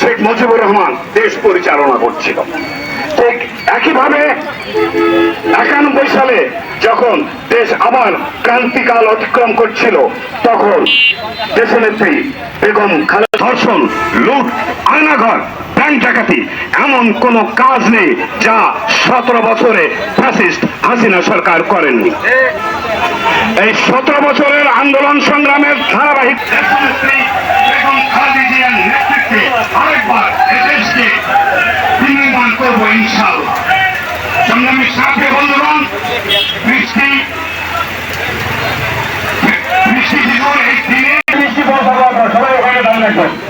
শেখ মুজিবুর রহমান দেশ পরিচালনা করছিল। ঠিক একইভাবে একানব্বই সালে যখন দেশ আবার ক্রান্তিকাল অতিক্রম করছিল, তখন দেশনেত্রী বেগম খালেদ ধর্ষণ, লুট আয়নাঘর ব্যাংক ডাকাতি এমন কোনো কাজ নেই যা সতেরো বছরে ফ্যাসিস্ট হাসিনা সরকার করেননি। এই সতেরো বছরের আন্দোলন সংগ্রামের ধারাবাহিক দেশনেত্রী আরেকবার এদেশকে বিনির্মাণ করব ইনশাআল্লাহ। সংগ্রামী সাথে বন্ধুগণ, বৃষ্টি বৃষ্টি দিবস এই দিনে বৃষ্টি পৌঁছাবো আমরা সবাই ওখানে দাঁড়িয়ে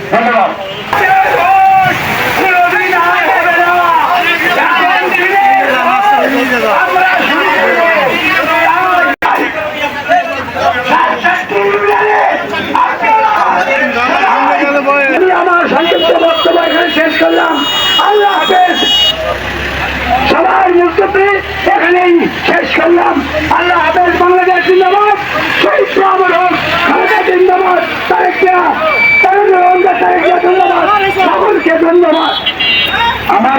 শেষ করলাম। আল্লাহ হাফেজ বাংলাদেশ জিন্দাবাদ। শহীদ রাবুল হক, খালেদা জিন্দাবাদ তারেক তারেক রহমান সকলকে ধন্যবাদ। আমার